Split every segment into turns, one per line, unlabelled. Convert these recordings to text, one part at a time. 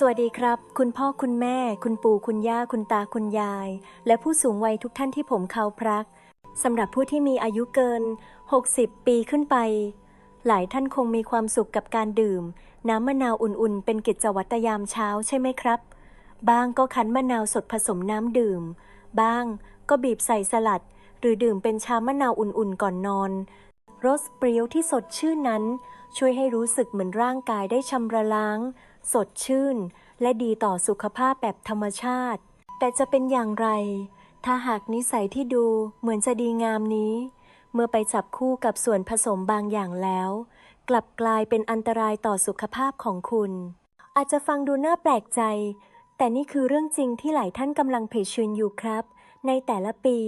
สวัสดีครับ คุณพ่อคุณแม่ คุณปู่คุณย่าคุณตาคุณยาย และผู้สูงวัยทุกท่านที่ผมเคารพรักสำหรับผู้ที่มีอายุเกิน 60 ปีขึ้นไป หลายท่านคงมีความสุขกับการดื่ม น้ำมะนาวอุ่นๆ เป็นกิจวัตรยามเช้าใช่ไหมครับ บ้างก็คั้นมะนาวสดผสมน้ำดื่ม บ้างก็บีบใส่สลัด หรือดื่มเป็นชามะนาวอุ่นๆก่อนนอนรสเปรี้ยวที่สดชื่นนั้น ช่วยให้รู้สึกเหมือนร่างกายได้ชำระล้าง สดชื่น และดีต่อสุขภาพแบบธรรมชาติ แต่จะเป็นอย่างไร ถ้าหากนิสัยที่ดูเหมือนจะดีงามนี้ เมื่อไปจับคู่กับส่วนผสมบางอย่างแล้ว กลับกลายเป็นอันตรายต่อสุขภาพของคุณ อาจจะฟังดูน่าแปลกใจ แต่นี่คือเรื่องจริงที่หลายท่านกำลังเผชิญอยู่ครับ ในแต่ละปี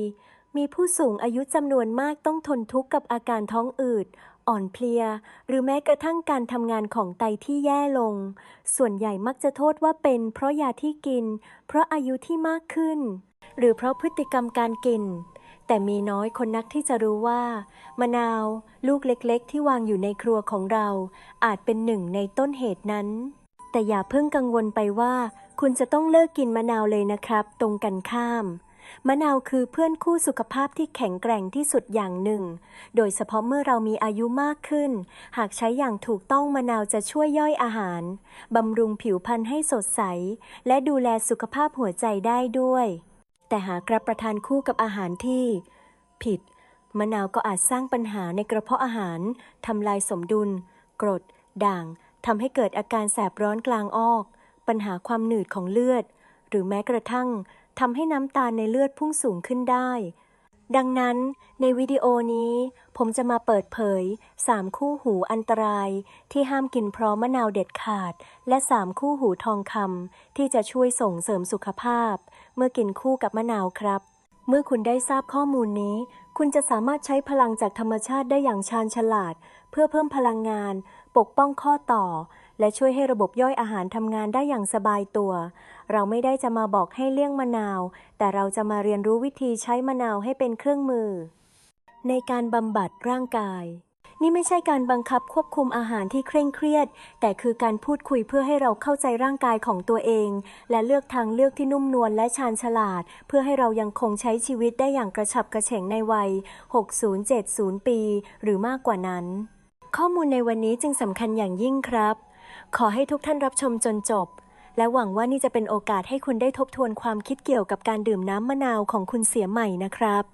มีผู้สูงอายุจำนวนมากต้องทนทุกข์กับอาการท้องอืด อ่อนเพลีย หรือแม้กระทั่งการทำงานของไตที่แย่ลง ส่วนใหญ่มักจะโทษว่าเป็นเพราะยาที่กิน เพราะอายุที่มากขึ้น หรือเพราะพฤติกรรมการกิน แต่มีน้อยคนนักที่จะรู้ว่า มะนาว ลูกเล็กๆ ที่วางอยู่ในครัวของเรา อาจเป็นหนึ่งในต้นเหตุนั้น แต่อย่าเพิ่งกังวลไปว่า คุณจะต้องเลิกกินมะนาวเลยนะครับ ตรงกันข้าม มะนาวคือเพื่อนคู่สุขภาพที่แข็งแกร่งที่สุดอย่างหนึ่ง โดยเฉพาะเมื่อเรามีอายุมากขึ้น หากใช้อย่างถูกต้องมะนาวจะช่วยย่อยอาหาร บำรุงผิวพรรณให้สดใส และดูแลสุขภาพหัวใจได้ด้วย แต่หากรับประทานคู่กับอาหารที่ ผิด มะนาวก็อาจสร้างปัญหาในกระเพาะอาหาร ทำลายสมดุล กรด ด่างทำให้เกิดอาการแสบร้อนกลางออก ปัญหาความหนืดของเลือด หรือแม้กระทั่ง ทำให้น้ำตาลในเลือดพุ่งสูงขึ้นได้ ดังนั้นในวิดีโอนี้ผมจะมาเปิดเผย 3 คู่หูอันตราย ที่ห้ามกินพร้อมมะนาวเด็ดขาด และ 3 คู่หูทองคำที่จะช่วยส่งเสริมสุขภาพ เมื่อกินคู่กับมะนาวครับ เมื่อคุณได้ทราบข้อมูลนี้ คุณจะสามารถใช้พลังจากธรรมชาติได้อย่างชาญฉลาด เพื่อเพิ่มพลังงาน ปกป้องข้อต่อ และช่วยให้ระบบย่อยอาหารทำงานได้อย่างสบายตัว เราไม่ได้จะมาบอกให้เลี่ยงมะนาว แต่เราจะมาเรียนรู้วิธีใช้มะนาวให้เป็นเครื่องมือ ในการบำบัดร่างกาย นี่ไม่ใช่การบังคับควบคุมอาหารที่เคร่งเครียด แต่คือการพูดคุยเพื่อให้เราเข้าใจร่างกายของตัวเอง และเลือกทางเลือกที่นุ่มนวลและชาญฉลาด เพื่อให้เรายังคงใช้ชีวิตได้อย่างกระฉับกระเฉงในวัย 60-70 ปี หรือมากกว่านั้น ข้อมูลในวันนี้จึงสำคัญอย่างยิ่งครับขอให้ทุกท่านรับชมจนจบ และหวังว่านี่จะเป็นโอกาสให้คุณได้ทบทวนความคิดเกี่ยวกับการดื่มน้ำมะนาวของคุณเสียใหม่นะครับ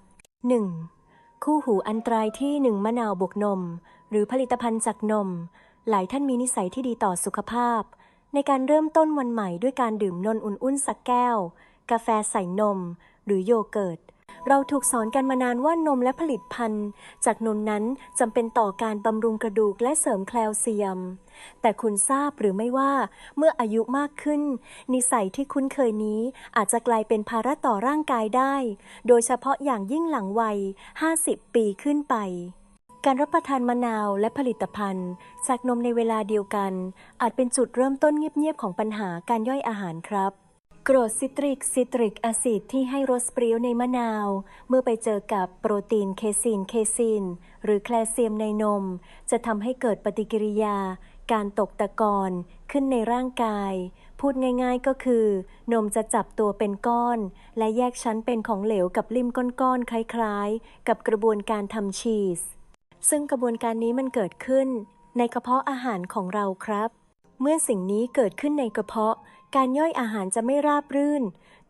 1. คู่หูอันตรายที่ 1 มะนาวบวกนม หรือผลิตภัณฑ์จากนม หลายท่านมีนิสัยที่ดีต่อสุขภาพ ในการเริ่มต้นวันใหม่ด้วยการดื่มนนอุ่นๆสักแก้ว กาแฟใส่นม หรือโยเกิร์ต เราถูกสอนกันมานานว่านมและผลิตภัณฑ์ จากนมนั้นจำเป็นต่อการบำรุงกระดูกและเสริมแคลเซียม แต่คุณทราบหรือไม่ว่า เมื่ออายุมากขึ้น นิสัยที่คุ้นเคยนี้อาจจะกลายเป็นภาระต่อร่างกายได้ โดยเฉพาะอย่างยิ่งหลังวัย 50 ปีขึ้นไปการรับประทานมะนาวและผลิตภัณฑ์ จากนมในเวลาเดียวกัน อาจเป็นจุดเริ่มต้นเงียบๆของปัญหาการย่อยอาหารครับ กรดซิตริกซิตริกแอซิดที่ให้รสเปรี้ยวในมะนาว เมื่อไปเจอกับโปรตีนเคซีนเคซีน หรือแคลเซียมในนม จะทำให้เกิดปฏิกิริยา การตกตะกอนขึ้นในร่างกาย พูดง่ายๆก็คือ นมจะจับตัวเป็นก้อน และแยกชั้นเป็นของเหลวกับลิ่มก้อนๆคล้ายๆ กับกระบวนการทำชีส ซึ่งกระบวนการนี้มันเกิดขึ้น ในกระเพาะอาหารของเราครับ เมื่อสิ่งนี้เกิดขึ้นในกระเพาะ การย่อยอาหารจะไม่ราบรื่น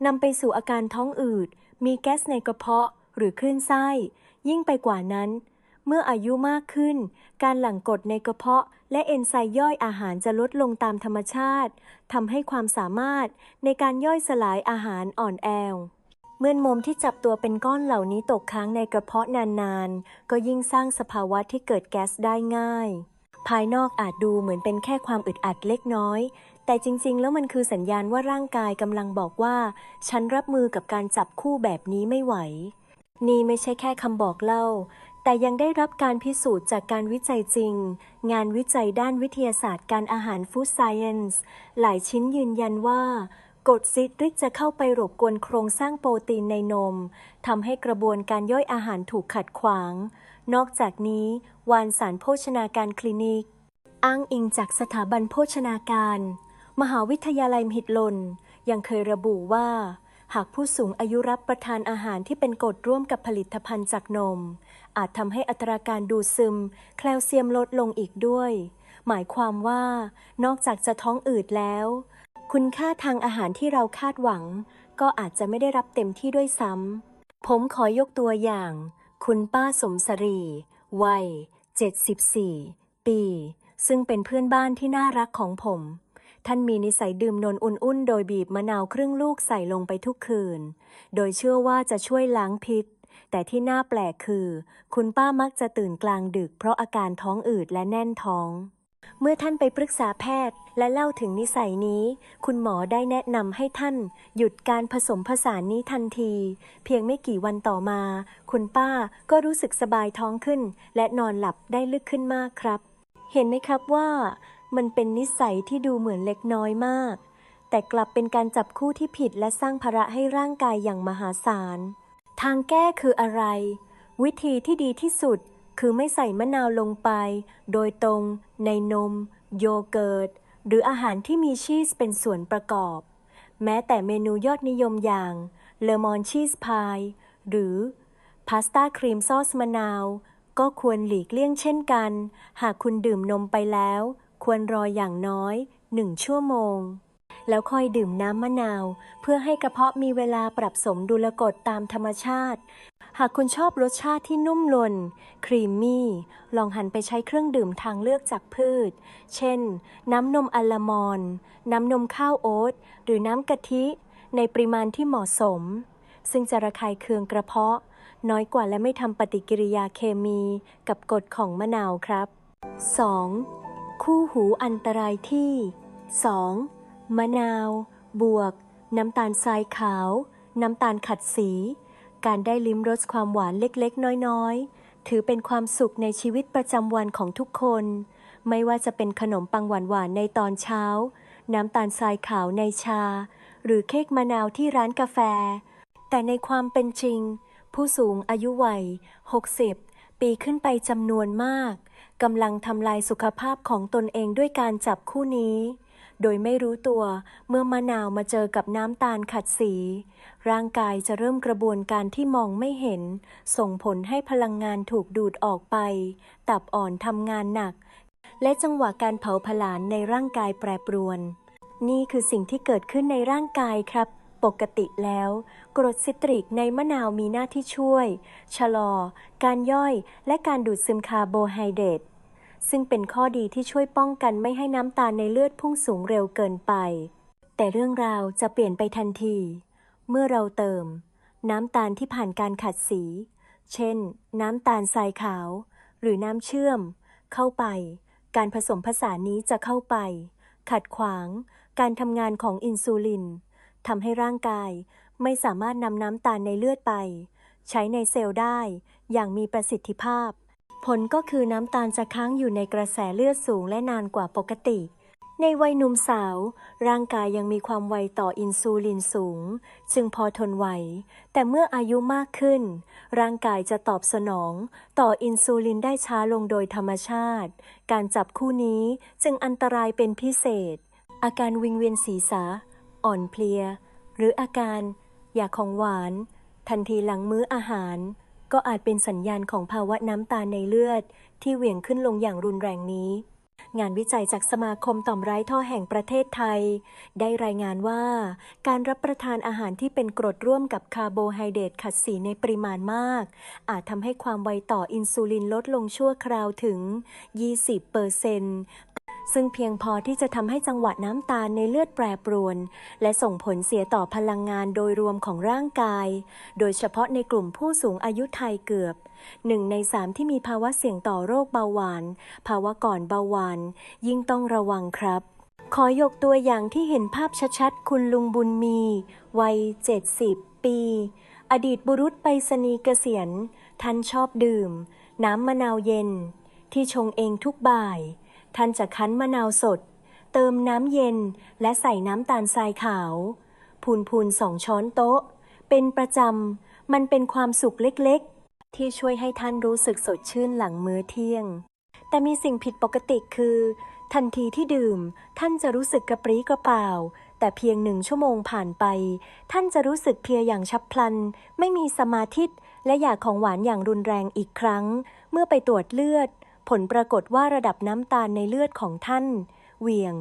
นำไปสู่อาการท้องอืด มีแก๊สในกระเพาะหรือคลื่นไส้ ยิ่งไปกว่านั้น เมื่ออายุมากขึ้น การหลั่งกรดในกระเพาะ และเอนไซม์ย่อยอาหารจะลดลงตามธรรมชาติทำให้ความสามารถในการย่อยสลายอาหารอ่อนแอเมื่อนมที่จับตัวเป็นก้อนเหล่านี้ตกค้างในกระเพาะนานๆ ก็ยิ่งสร้างสภาวะที่เกิดแก๊สได้ง่าย ภายนอกอาจดูเหมือนเป็นแค่ความอึดอัดเล็กน้อย แต่จริงๆ แล้วมันคือสัญญาณว่าร่างกายกำลังบอกว่า ฉันรับมือกับการจับคู่แบบนี้ไม่ไหว นี่ไม่ใช่แค่คำบอกเล่า แต่ยังได้รับการพิสูจน์จากการวิจัยจริง งานวิจัยด้านวิทยาศาสตร์การอาหาร Food Science หลายชิ้นยืนยันว่ากรดซิตริกจะเข้าไปรบกวนโครงสร้างโปรตีนในนมทำให้กระบวนการย่อยอาหารถูกขัดขวาง นอกจากนี้วารสารโภชนาการคลินิก อ้างอิงจากสถาบันโภชนาการ มหาวิทยาลัยมหิดลยังเคยระบุว่า หากผู้สูงอายุรับประทานอาหารที่เป็นกรดร่วมกับผลิตภัณฑ์จากนม อาจทำให้อัตราการดูดซึม แคลเซียมลดลงอีกด้วย หมายความว่า นอกจากจะท้องอืดแล้ว คุณค่าทางอาหารที่เราคาดหวัง ก็อาจจะไม่ได้รับเต็มที่ด้วยซ้ำผมขอยกตัวอย่าง คุณป้าสมศรี วัย 74 ปี ซึ่งเป็นเพื่อนบ้านที่น่ารักของผม ท่านมีนิสัยดื่มนนอุ่นๆ โดยบีบมะนาวครึ่งลูกใส่ลงไปทุกคืน โดยเชื่อว่าจะช่วยล้างพิษ แต่ที่น่าแปลกคือ คุณป้ามักจะตื่นกลางดึก เพราะอาการท้องอืดและแน่นท้อง เมื่อท่านไปปรึกษาแพทย์และเล่าถึงนิสัยนี้ คุณหมอได้แนะนำให้ท่าน หยุดการผสมผสานนี้ทันที เพียงไม่กี่วันต่อมา คุณป้าก็รู้สึกสบายท้องขึ้น และนอนหลับได้ลึกขึ้นมากครับ เห็นไหมครับว่า มันเป็นนิสัยที่ดูเหมือนเล็กน้อยมาก แต่กลับเป็นการจับคู่ที่ผิดและสร้างภาระให้ร่างกายอย่างมหาศาล ทางแก้คืออะไร วิธีที่ดีที่สุดคือไม่ใส่มะนาวลงไป โดยตรง ในนม โยเกิร์ต หรืออาหารที่มีชีสเป็นส่วนประกอบ แม้แต่เมนูยอดนิยมอย่างเลมอนชีสพายหรือพาสต้าครีมซอสมะนาว ก็ควรหลีกเลี่ยงเช่นกัน หากคุณดื่มนมไปแล้ว ควรรออย่างน้อย1ชั่วโมง แล้วค่อยดื่มน้ำมะนาว เพื่อให้กระเพาะมีเวลาปรับสมดุลกฎตามธรรมชาติ หากคุณชอบรสชาติที่นุ่มลน ครีมมี่ ลองหันไปใช้เครื่องดื่มทางเลือกจากพืช เช่น น้ำนมอัลมอนด์น้ำนมข้าวโอ๊ตหรือน้ำกะทิ ในปริมาณที่เหมาะสม ซึ่งจะระคายเคืองกระเพาะ น้อยกว่าและไม่ทำปฏิกิริยาเคมีกับกรดของมะนาวครับ 2. คู่หูอันตรายที่ 2. มะนาว บวก น้ำตาลทรายขาว น้ำตาลขัดสี การได้ลิ้มรสความหวานเล็กๆ น้อยๆ ถือเป็นความสุขในชีวิตประจำวันของทุกคน ไม่ว่าจะเป็นขนมปังหวานๆในตอนเช้า น้ำตาลทรายขาวในชา หรือเค้กมะนาวที่ร้านกาแฟ แต่ในความเป็นจริง ผู้สูงอายุวัย 60 ปีขึ้นไปจำนวนมาก กำลังทำลายสุขภาพของตนเองด้วยการจับคู่นี้ โดยไม่รู้ตัวเมื่อมะนาวมาเจอกับน้ำตาลขัดสี ร่างกายจะเริ่มกระบวนการที่มองไม่เห็น ส่งผลให้พลังงานถูกดูดออกไป ตับอ่อนทำงานหนัก และจังหวะการเผาผลาญในร่างกายแปรปรวน นี่คือสิ่งที่เกิดขึ้นในร่างกายครับ ปกติแล้ว กรดซิตริกในมะนาวมีหน้าที่ช่วย ชะลอ การย่อยและการดูดซึมคาร์โบไฮเดรตซึ่งเป็นข้อดีที่ช่วยป้องกันไม่ให้น้ำตาลในเลือดพุ่งสูงเร็วเกินไป แต่เรื่องราวจะเปลี่ยนไปทันที เมื่อเราเติม น้ำตาลที่ผ่านการขัดสี เช่น น้ำตาลทรายขาว หรือน้ำเชื่อม เข้าไป การผสมผสานนี้จะเข้าไป ขัดขวาง การทำงานของอินซูลิน ทำให้ร่างกายไม่สามารถนำน้ำตาลในเลือดไป ใช้ในเซลล์ได้อย่างมีประสิทธิภาพ ผลก็คือน้ำตาลจะค้างอยู่ในกระแสเลือดสูงและนานกว่าปกติ ในวัยหนุ่มสาว ร่างกายยังมีความไวต่ออินซูลินสูง จึงพอทนไหว แต่เมื่ออายุมากขึ้น ร่างกายจะตอบสนอง ต่ออินซูลินได้ช้าลงโดยธรรมชาติ การจับคู่นี้จึงอันตรายเป็นพิเศษ อาการวิงเวียนศีรษะ อ่อนเพลีย หรืออาการอยากของหวาน ทันทีหลังมื้ออาหาร ก็อาจเป็นสัญญาณของภาวะน้ำตาลในเลือด ที่เหวี่ยงขึ้นลงอย่างรุนแรงนี้ งานวิจัยจากสมาคมต่อมไร้ท่อแห่งประเทศไทย ได้รายงานว่า การรับประทานอาหารที่เป็นกรดร่วมกับคาร์โบไฮเดรตขัดสีในปริมาณมาก อาจทำให้ความไวต่ออินซูลินลดลงชั่วคราวถึง 20เปอร์เซน ซึ่งเพียงพอที่จะทำให้จังหวะน้ำตาลในเลือดแปรปรวน และส่งผลเสียต่อพลังงานโดยรวมของร่างกาย โดยเฉพาะในกลุ่มผู้สูงอายุไทยเกือบหนึ่งในสามที่มีภาวะเสี่ยงต่อโรคเบาหวาน ภาวะก่อนเบาหวาน ยิ่งต้องระวังครับ ขอยกตัวอย่างที่เห็นภาพชัดๆ คุณลุงบุญมี วัย 70 ปี อดีตบุรุษไปรษณีย์เกษียณ ท่านชอบดื่ม น้ำมะนาวเย็น ที่ชงเองทุกบ่าย ท่านจะคั้นมะนาวสด เติมน้ำเย็นและใส่น้ำตาลทรายขาว พูนพูนๆสองช้อนโต๊ะ เป็นประจำ มันเป็นความสุขเล็กๆ ที่ช่วยให้ท่านรู้สึกสดชื่นหลังมื้อเที่ยง แต่มีสิ่งผิดปกติคือ ทันทีที่ดื่ม ท่านจะรู้สึกกระปรี้กระเปร่าแต่เพียงหนึ่งชั่วโมงผ่านไป ท่านจะรู้สึกเพลียอย่างฉับพลัน ไม่มีสมาธิและอยากของหวานอย่างรุนแรงอีกครั้ง เมื่อไปตรวจเลือด ผลปรากฏว่าระดับน้ำตาลในเลือดของท่านเหวี่ยง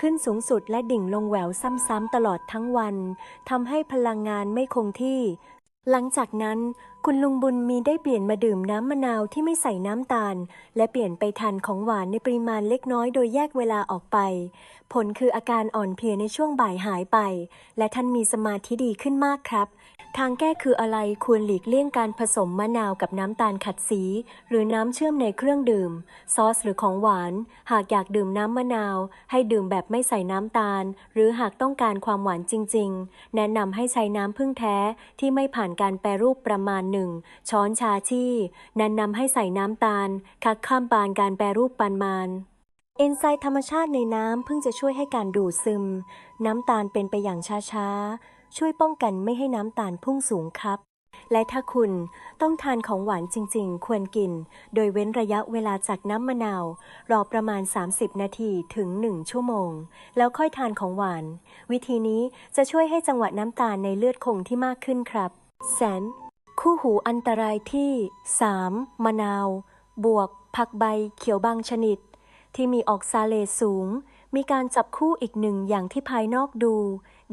ขึ้นสูงสุดและดิ่งลงแหววซ้ำๆตลอดทั้งวันทำให้พลังงานไม่คงที่ หลังจากนั้น คุณลุงบุญมีได้เปลี่ยนมาดื่มน้ำมะนาวที่ไม่ใส่น้ำตาล และเปลี่ยนไปทานของหวานในปริมาณเล็กน้อยโดยแยกเวลาออกไป ผลคืออาการอ่อนเพลียในช่วงบ่ายหายไป และท่านมีสมาธิดีขึ้นมากครับ ทางแก้คืออะไรควรหลีกเลี่ยงการผสมมะนาวกับน้ำตาลขัดสี หรือน้ำเชื่อมในเครื่องดื่ม ซอสหรือของหวาน หากอยากดื่มน้ำมะนาว ให้ดื่มแบบไม่ใส่น้ำตาล หรือหากต้องการความหวานจริง ๆ แนะนำให้ใช้น้ำผึ้งแท้ที่ไม่ผ่านการแปรรูปประมาณหนึ่งช้อนชาที่แนะนำให้ใส่น้ำตาล คัดข้ามปานการแปรรูปปานมานเอนไซม์ธรรมชาติในน้ำเพิ่งจะช่วยให้การดูดซึม น้ำตาลเป็นไปอย่างช้าๆ ช่วยป้องกันไม่ให้น้ำตาลพุ่งสูงครับ และถ้าคุณต้องทานของหวานจริงๆ ควรกิน โดยเว้นระยะเวลาจากน้ำมะนาว รอประมาณ 30 นาทีถึง 1 ชั่วโมง แล้วค่อยทานของหวาน วิธีนี้จะช่วยให้จังหวะน้ำตาลในเลือดคงที่มากขึ้นครับ แสน คู่หูอันตรายที่ 3. มะนาว บวก ผักใบเขียวบางชนิด ที่มีออกซาเลตสูง มีการจับคู่อีกหนึ่งอย่างที่ภายนอกดู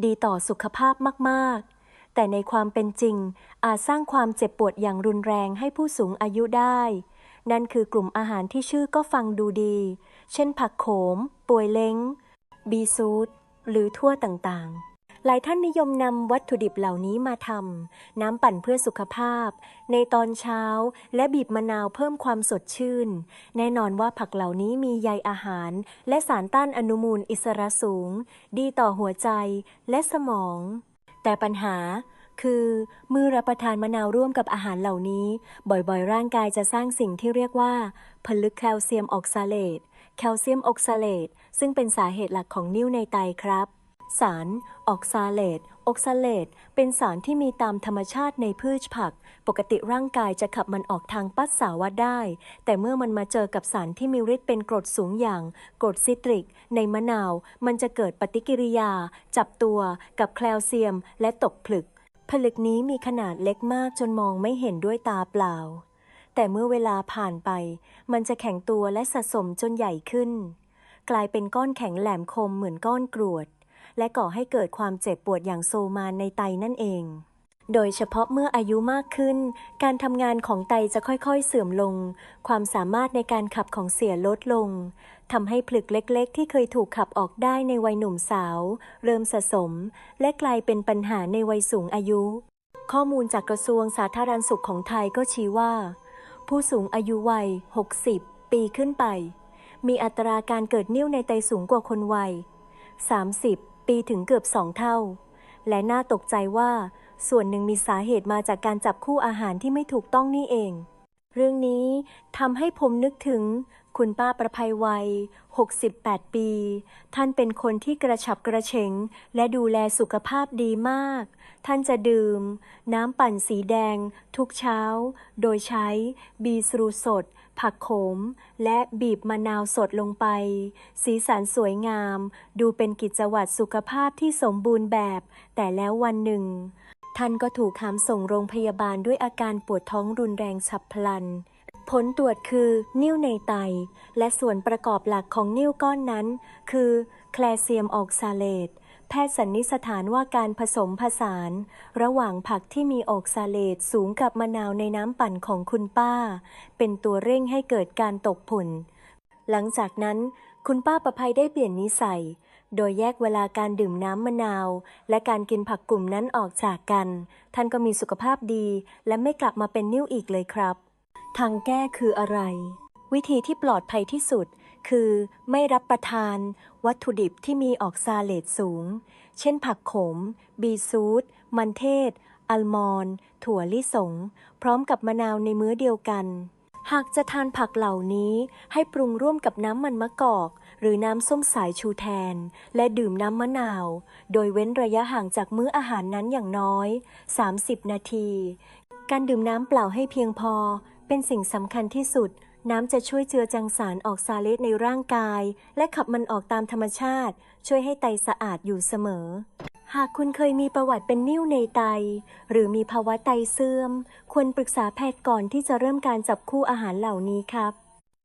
ดีต่อสุขภาพมากๆ แต่ในความเป็นจริง อาจสร้างความเจ็บปวดอย่างรุนแรงให้ผู้สูงอายุได้ นั่นคือกลุ่มอาหารที่ชื่อก็ฟังดูดี เช่นผักโขม ป่วยเล้ง บีซูดหรือทั่วต่างๆ หลายท่านนิยมนำวัตถุดิบเหล่านี้มาทำน้ำปั่นเพื่อสุขภาพ ในตอนเช้า และบีบมะนาวเพิ่มความสดชื่น แน่นอนว่าผักเหล่านี้มีใยอาหาร และสารต้านอนุมูลอิสระสูง ดีต่อหัวใจและสมอง แต่ปัญหาคือเมื่อรับประทานมะนาวร่วมกับอาหารเหล่านี้ บ่อยๆ ร่างกายจะสร้างสิ่งที่เรียกว่า ผลึกแคลเซียมออกซาเลตแคลเซียมออกซาเลตซึ่งเป็นสาเหตุหลักของนิ่วในไตครับ สารออกซาเลตออกซาเลตเป็นสารที่มีตามธรรมชาติในพืชผัก ปกติร่างกายจะขับมันออกทางปัสสาวะได้ แต่เมื่อมันมาเจอกับสารที่มีฤทธิ์เป็นกรดสูงอย่างกรดซิตริก ในมะนาว มันจะเกิดปฏิกิริยา จับตัวกับแคลเซียม และตกผลึก ผลึกนี้มีขนาดเล็กมากจนมองไม่เห็นด้วยตาเปล่า แต่เมื่อเวลาผ่านไป มันจะแข็งตัวและสะสมจนใหญ่ขึ้น กลายเป็นก้อนแข็งแหลมคมเหมือนก้อนกรวด และก่อให้เกิดความเจ็บปวดอย่างโซมานในไตนั่นเอง โดยเฉพาะเมื่ออายุมากขึ้น การทำงานของไตจะค่อยๆเสื่อมลง ความสามารถในการขับของเสียลดลงทำให้ผลึกเล็กๆ ที่เคยถูกขับออกได้ในวัยหนุ่มสาว เริ่มสะสม และกลายเป็นปัญหาในวัยสูงอายุ ข้อมูลจากกระทรวงสาธารณสุขของไทยก็ชี้ว่า ผู้สูงอายุวัย 60 ปีขึ้นไป มีอัตราการเกิดนิ่วในไตสูงกว่าคนวัย 30 ปีถึงเกือบสองเท่า และน่าตกใจว่า ส่วนหนึ่งมีสาเหตุมาจากการจับคู่อาหารที่ไม่ถูกต้องนี่เอง เรื่องนี้ทำให้ผมนึกถึง คุณป้าประภัยวัย 68 ปี ท่านเป็นคนที่กระฉับกระเฉง และดูแลสุขภาพดีมาก ท่านจะดื่ม น้ำปั่นสีแดง ทุกเช้า โดยใช้บีสรูสด ผักโขม และบีบมะนาวสดลงไป สีสันสวยงาม ดูเป็นกิจวัตรสุขภาพที่สมบูรณ์แบบ แต่แล้ววันหนึ่ง ท่านก็ถูกหามส่งโรงพยาบาลด้วยอาการปวดท้องรุนแรงฉับพลัน ผลตรวจคือนิ่วในไต และส่วนประกอบหลักของนิ่วก้อนนั้น คือ แคลเซียมออกซาเลต แพทย์สันนิษฐานว่าการผสมผสาน ระหว่างผักที่มีออกซาเลตสูงกับมะนาวในน้ำปั่นของคุณป้า เป็นตัวเร่งให้เกิดการตกผล หลังจากนั้น คุณป้าประภัยได้เปลี่ยนนิสัย โดยแยกเวลาการดื่มน้ำมะนาว และการกินผักกลุ่มนั้นออกจากกัน ท่านก็มีสุขภาพดี และไม่กลับมาเป็นนิ่วอีกเลยครับ ทางแก้คืออะไร วิธีที่ปลอดภัยที่สุด คือไม่รับประทาน วัตถุดิบที่มีออกซาเลตสูง เช่นผักขม บีซูดมันเทศ อัลมอนด์ถั่วลิสง พร้อมกับมะนาวในมื้อเดียวกัน หากจะทานผักเหล่านี้ให้ปรุงร่วมกับน้ำมันมะกอก หรือน้ำส้มสายชูแทน และดื่มน้ำมะนาว โดยเว้นระยะห่างจากมื้ออาหารนั้นอย่างน้อย 30 นาที การดื่มน้ำเปล่าให้เพียงพอเป็นสิ่งสำคัญที่สุด น้ำจะช่วยเจือจางสารออกซาเลสในร่างกาย และขับมันออกตามธรรมชาติ ช่วยให้ไตสะอาดอยู่เสมอ หากคุณเคยมีประวัติเป็นนิ่วในไต หรือมีภาวะไตเสื่อม ควรปรึกษาแพทย์ก่อนที่จะเริ่มการจับคู่อาหารเหล่านี้ครับ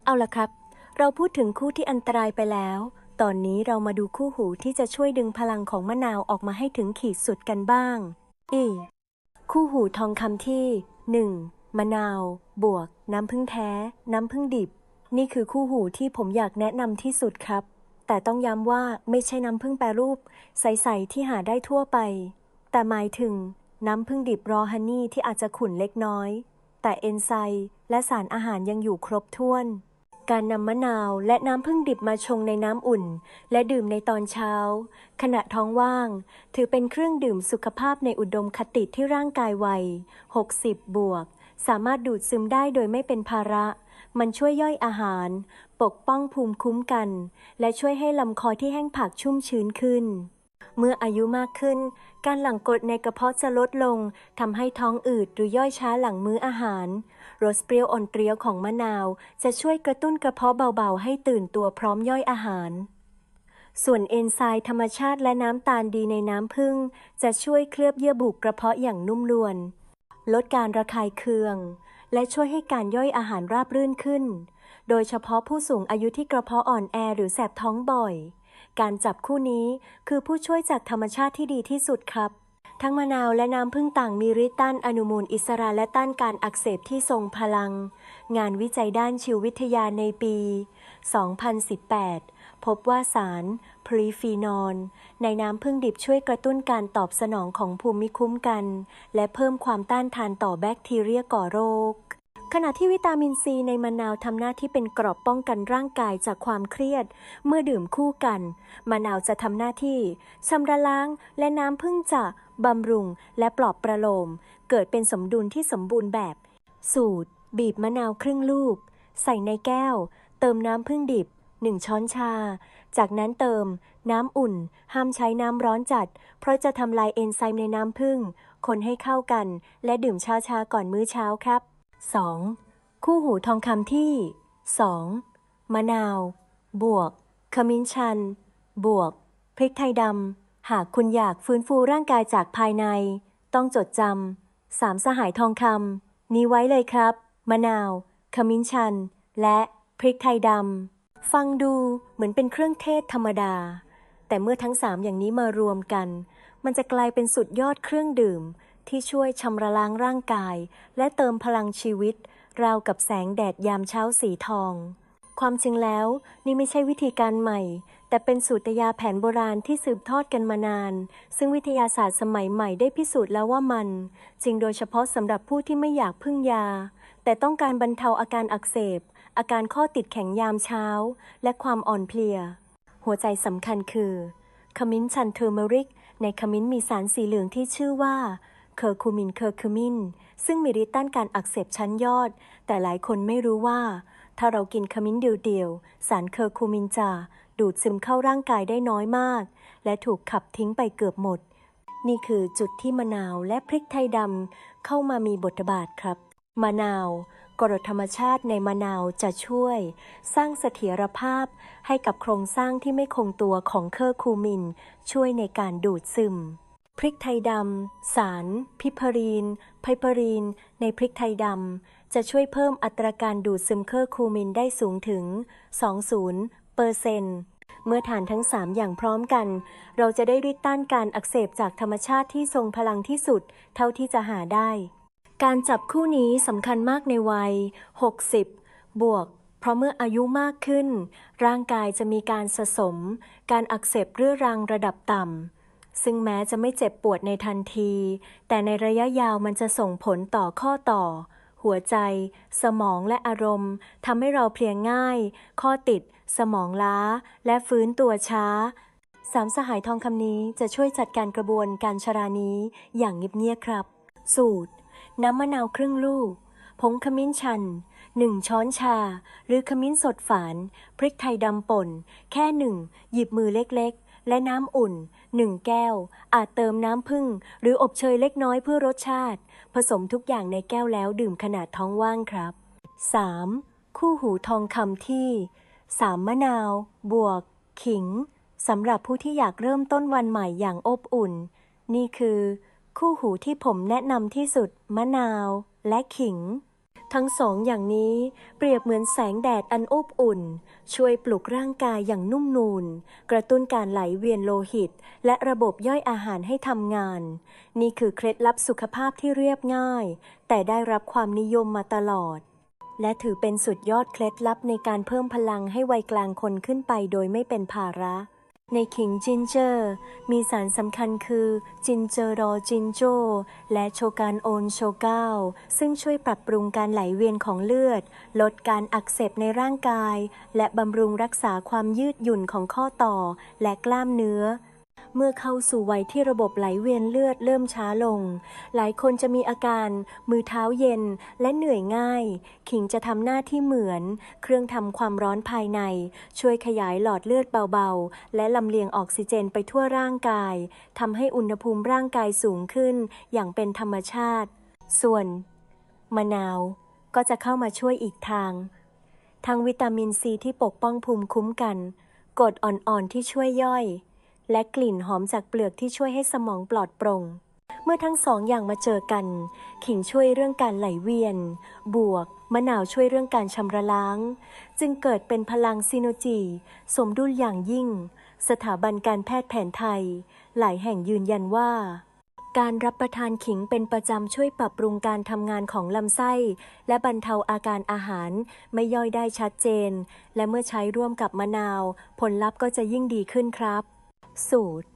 เอาละครับ เราพูดถึงคู่ที่อันตรายไปแล้ว ตอนนี้เรามาดูคู่หูที่จะช่วยดึงพลังของมะนาวออกมาให้ถึงขีดสุดกันบ้าง อี คู่หูทองคำที่ 1. มะนาว บวก น้ำผึ้งแท้ น้ำผึ้งดิบ นี่คือคู่หูที่ผมอยากแนะนำที่สุดครับ แต่ต้องย้ำว่าไม่ใช่น้ำผึ้งแปรรูป ใสๆที่หาได้ทั่วไป แต่หมายถึง น้ำผึ้งดิบรอฮันนี่ที่อาจจะขุ่นเล็กน้อย แต่เอนไซม์และสารอาหารยังอยู่ครบถ้วน การนำมะนาวและน้ำผึ้งดิบมาชงในน้ำอุ่น และดื่มในตอนเช้า ขณะท้องว่าง ถือเป็นเครื่องดื่มสุขภาพในอุดมคติที่ร่างกายวัย 60 บวก สามารถดูดซึมได้โดยไม่เป็นภาระ มันช่วยย่อยอาหาร ปกป้องภูมิคุ้มกัน และช่วยให้ลำคอที่แห้งผากชุ่มชื้นขึ้น เมื่ออายุมากขึ้น การหลั่งกรดในกระเพาะจะลดลงทำให้ท้องอืดหรือย่อยช้าหลังมื้ออาหารรสเปรี้ยวอ่อนเปรี้ยวของมะนาว จะช่วยกระตุ้นกระเพาะเบาๆ ให้ตื่นตัวพร้อมย่อยอาหารส่วนเอนไซม์ธรรมชาติและน้ำตาลดีในน้ำผึ้งจะช่วยเคลือบเยื่อบุกระเพาะอย่างนุ่มนวล ลดการระคายเคือง และช่วยให้การย่อยอาหารราบรื่นขึ้น โดยเฉพาะผู้สูงอายุที่กระเพาะอ่อนแอหรือแสบท้องบ่อย การจับคู่นี้คือผู้ช่วยจากธรรมชาติที่ดีที่สุดครับ ทั้งมะนาวและน้ำผึ้งต่างมีฤทธิ์ต้านอนุมูลอิสระและต้านการอักเสบที่ทรงพลัง งานวิจัยด้านชีววิทยาในปี 2018 พบว่าสารพรีฟีนอลในน้ำผึ้งดิบช่วยกระตุ้นการตอบสนองของภูมิคุ้มกัน และเพิ่มความต้านทานต่อแบคทีเรียก่อโรค ขณะที่วิตามินซีในมะนาวทำหน้าที่เป็นเกรอบป้องกันร่างกายจากความเครียด เมื่อดื่มคู่กัน มะนาวจะทำหน้าที่ชำระล้างและน้ำผึ้งจะบำรุงและปลอบประโลม เกิดเป็นสมดุลที่สมบูรณ์แบบ สูตร บีบมะนาวครึ่งลูก ใส่ในแก้ว เติมน้ำผึ้งดิบ 1 ช้อนชา จากนั้นเติม น้ำอุ่น ห้ามใช้น้ำร้อนจัด เพราะจะทำลายเอนไซม์ในน้ำผึ้ง คนให้เข้ากัน และดื่มช้าก่อนมื้อเช้าครับ 2. คู่หูทองคำที่ 2. มะนาว บวก ขมิ้นชัน บวก พริกไทยดำ หากคุณอยากฟื้นฟูร่างกายจากภายใน ต้องจดจำสามสหายทองคำนี้ไว้เลยครับ มะนาว ขมิ้นชัน และพริกไทยดำ ฟังดูเหมือนเป็นเครื่องเทศธรรมดา แต่เมื่อทั้งสามอย่างนี้มารวมกัน มันจะกลายเป็นสุดยอดเครื่องดื่ม ที่ช่วยชำระล้างร่างกาย และเติมพลังชีวิต ราวกับแสงแดดยามเช้าสีทอง ความจริงแล้วนี่ไม่ใช่วิธีการใหม่ แต่เป็นสูตรยาแผนโบราณที่สืบทอดกันมานาน ซึ่งวิทยาศาสตร์สมัยใหม่ได้พิสูจน์แล้วว่ามัน จริงโดยเฉพาะสำหรับผู้ที่ไม่อยากพึ่งยา แต่ต้องการบรรเทาอาการอักเสบ อาการข้อติดแข็งยามเช้า และความอ่อนเพลีย หัวใจสำคัญคือขมิ้นชันเทอร์เมริก ในขมิ้นมีสารสีเหลืองที่ชื่อว่าเคอร์คูมินเคอร์คูมินซึ่งมีฤทธิ์ต้านการอักเสบชั้นยอด แต่หลายคนไม่รู้ว่า ถ้าเรากินขมิ้นเดียวๆ สารเคอร์คูมินจะดูดซึมเข้าร่างกายได้น้อยมาก และถูกขับทิ้งไปเกือบหมด นี่คือจุดที่มะนาวและพริกไทยดำเข้ามามีบทบาทครับ มะนาว กรดธรรมชาติในมะนาวจะช่วย สร้างเสถียรภาพให้กับโครงสร้างที่ไม่คงตัวของเคอร์คูมิน ช่วยในการดูดซึม พริกไทยดำสาร พิพารีน ไพปารีน ในพริกไทยดำจะช่วยเพิ่มอัตราการดูดซึมเคอร์คูมินได้สูงถึง 20เปอร์เซนต์เมื่อทานทั้ง 3 อย่างพร้อมกัน เราจะได้ฤทธิ์ต้านการอักเสบจากธรรมชาติที่ทรงพลังที่สุด เท่าที่จะหาได้ การจับคู่นี้สำคัญมากในวัย 60 บวก เพราะเมื่ออายุมากขึ้น ร่างกายจะมีการสะสม การอักเสบเรื้อรังระดับต่ำ ซึ่งแม้จะไม่เจ็บปวดในทันที แต่ในระยะยาวมันจะส่งผลต่อข้อต่อ หัวใจ สมองและอารมณ์ทำให้เราเพลียง่าย ข้อติด สมองล้า และฟื้นตัวช้าสามสหายทองคำนี้จะช่วยจัดการกระบวนการชรานี้อย่างเงียบๆครับ สูตร น้ำมะนาวครึ่งลูก ผงขมิ้นชัน 1 ช้อนชา หรือขมิ้นสดฝาน พริกไทยดำป่น แค่หนึ่ง หยิบมือเล็กๆ และน้ำอุ่น 1 แก้ว อาจเติมน้ำผึ้งหรืออบเชยเล็กน้อยเพื่อรสชาติ ผสมทุกอย่างในแก้วแล้วดื่มขนาดท้องว่างครับ 3. คู่หูทองคำที่สามมะนาว บวก ขิงสำหรับผู้ที่อยากเริ่มต้นวันใหม่อย่างอบอุ่น นี่คือ คู่หูที่ผมแนะนำที่สุด มะนาวและขิง ทั้งสองอย่างนี้เปรียบเหมือนแสงแดดอันอบอุ่น ช่วยปลุกร่างกายอย่างนุ่มนูน กระตุ้นการไหลเวียนโลหิต และระบบย่อยอาหารให้ทำงาน นี่คือเคล็ดลับสุขภาพที่เรียบง่าย แต่ได้รับความนิยมมาตลอด และถือเป็นสุดยอดเคล็ดลับในการเพิ่มพลังให้วัยกลางคนขึ้นไปโดยไม่เป็นภาระ ในขิงจินเจอร์มีสารสำคัญคือจินเจอรอจินโจ และโชการโอนโชก้าซึ่งช่วยปรับปรุงการไหลเวียนของเลือด ลดการอักเสบในร่างกาย และบำรุงรักษาความยืดหยุ่นของข้อต่อและกล้ามเนื้อ เมื่อเข้าสู่วัยที่ระบบไหลเวียนเลือดเริ่มช้าลง หลายคนจะมีอาการมือเท้าเย็นและเหนื่อยง่าย ขิงจะทำหน้าที่เหมือน เครื่องทำความร้อนภายใน ช่วยขยายหลอดเลือดเบาๆ และลำเลียงออกซิเจนไปทั่วร่างกายทำให้อุณหภูมิร่างกายสูงขึ้น อย่างเป็นธรรมชาติ ส่วน มะนาว ก็จะเข้ามาช่วยอีกทาง ทั้งวิตามินซีที่ปกป้องภูมิคุ้มกันกรดอ่อนๆที่ช่วยย่อย และกลิ่นหอมจากเปลือกที่ช่วยให้สมองปลอดโปร่ง เมื่อทั้งสองอย่างมาเจอกัน ขิงช่วยเรื่องการไหลเวียน บวก มะนาวช่วยเรื่องการชำระล้าง จึงเกิดเป็นพลังซิโนจี สมดุลอย่างยิ่ง สถาบันการแพทย์แผนไทย หลายแห่งยืนยันว่าการรับประทานขิงเป็นประจำช่วยปรับปรุงการทำงานของลำไส้ และบรรเทาอาการอาหารไม่ย่อยได้ชัดเจน และเมื่อใช้ร่วมกับมะนาว ผลลัพธ์ก็จะยิ่งดีขึ้นครับ สูตร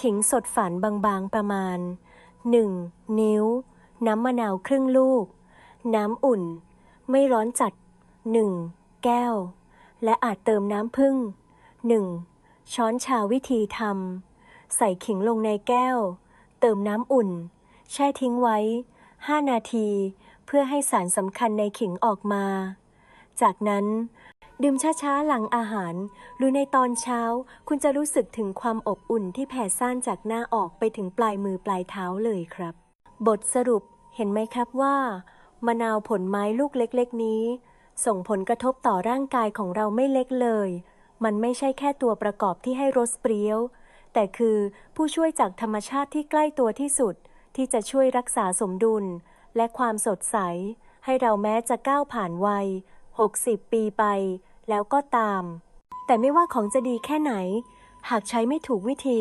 ขิงสดฝานบางๆประมาณ 1. นิ้ว น้ำมะนาวครึ่งลูก น้ำอุ่น ไม่ร้อนจัด 1. แก้ว และอาจเติมน้ำผึ้ง 1. ช้อนชาวิธีทำใส่ขิงลงในแก้ว เติมน้ำอุ่น แช่ทิ้งไว้ 5 นาที เพื่อให้สารสำคัญในขิงออกมา จากนั้น ดื่มช้าๆ หลังอาหาร หรือในตอนเช้า คุณจะรู้สึกถึงความอบอุ่นที่แผ่ซ่านจากหน้าออกไปถึงปลายมือปลายเท้าเลยครับ บทสรุปเห็นไหมครับว่า มะนาวผลไม้ลูกเล็กๆ นี้ ส่งผลกระทบต่อร่างกายของเราไม่เล็กเลย มันไม่ใช่แค่ตัวประกอบที่ให้รสเปรี้ยว แต่คือผู้ช่วยจากธรรมชาติที่ใกล้ตัวที่สุด ที่จะช่วยรักษาสมดุล และความสดใส ให้เราแม้จะก้าวผ่านวัย60 ปีไป แล้วก็ตาม แต่ไม่ว่าของจะดีแค่ไหน หากใช้ไม่ถูกวิธี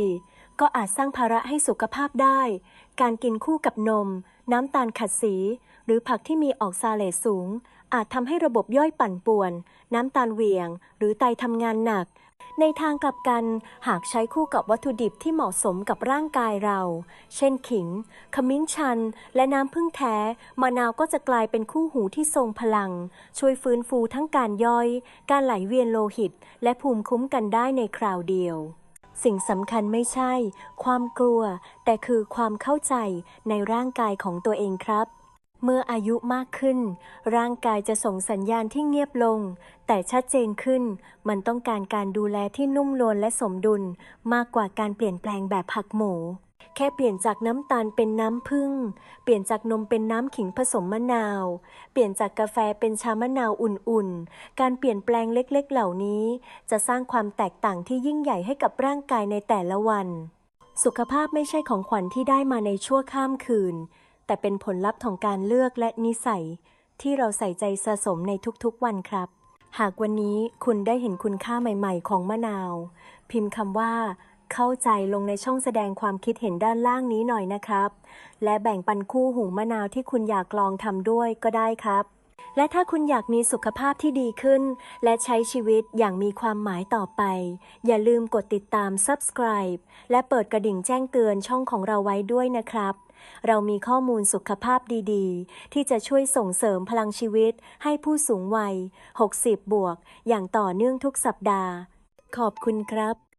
ก็อาจสร้างภาระให้สุขภาพได้ การกินคู่กับนม น้ำตาลขัดสี หรือผักที่มีออกซาเลตสูง อาจทำให้ระบบย่อยปั่นป่วน น้ำตาลเวียง หรือไตทำงานหนัก ในทางกลับกันหากใช้คู่กับวัตถุดิบที่เหมาะสมกับร่างกายเรา เช่นขิง ขมิ้นชัน และน้ำผึ้งแท้ มะนาวก็จะกลายเป็นคู่หูที่ทรงพลัง ช่วยฟื้นฟูทั้งการย่อย การไหลเวียนโลหิต และภูมิคุ้มกันได้ในคราวเดียว สิ่งสำคัญไม่ใช่ ความกลัว แต่คือความเข้าใจในร่างกายของตัวเองครับ เมื่ออายุมากขึ้น ร่างกายจะส่งสัญญาณที่เงียบลง แต่ชัดเจนขึ้น มันต้องการการดูแลที่นุ่มนวลและสมดุล มากกว่าการเปลี่ยนแปลงแบบผักหมู แค่เปลี่ยนจากน้ำตาลเป็นน้ำผึ้ง เปลี่ยนจากนมเป็นน้ำขิงผสมมะนาว เปลี่ยนจากกาแฟเป็นชามะนาวอุ่นๆ การเปลี่ยนแปลงเล็กๆ เหล่านี้ จะสร้างความแตกต่างที่ยิ่งใหญ่ให้กับร่างกายในแต่ละวัน สุขภาพไม่ใช่ของขวัญที่ได้มาในชั่วข้ามคืน แต่เป็นผลลัพธ์ของการเลือกและนิสัย ที่เราใส่ใจสะสมในทุกๆวันครับ หากวันนี้คุณได้เห็นคุณค่าใหม่ๆ ของมะนาว พิมพ์คำว่า เข้าใจลงในช่องแสดงความคิดเห็นด้านล่างนี้หน่อยนะครับ และแบ่งปันคู่หูมะนาวที่คุณอยากลองทำด้วยก็ได้ครับ และถ้าคุณอยากมีสุขภาพที่ดีขึ้น และใช้ชีวิตอย่างมีความหมายต่อไป อย่าลืมกดติดตาม subscribe และเปิดกระดิ่งแจ้งเตือนช่องของเราไว้ด้วยนะครับ เรามีข้อมูลสุขภาพดีๆ ที่จะช่วยส่งเสริมพลังชีวิตให้ผู้สูงวัย 60 บวก อย่างต่อเนื่องทุกสัปดาห์ ขอบคุณครับ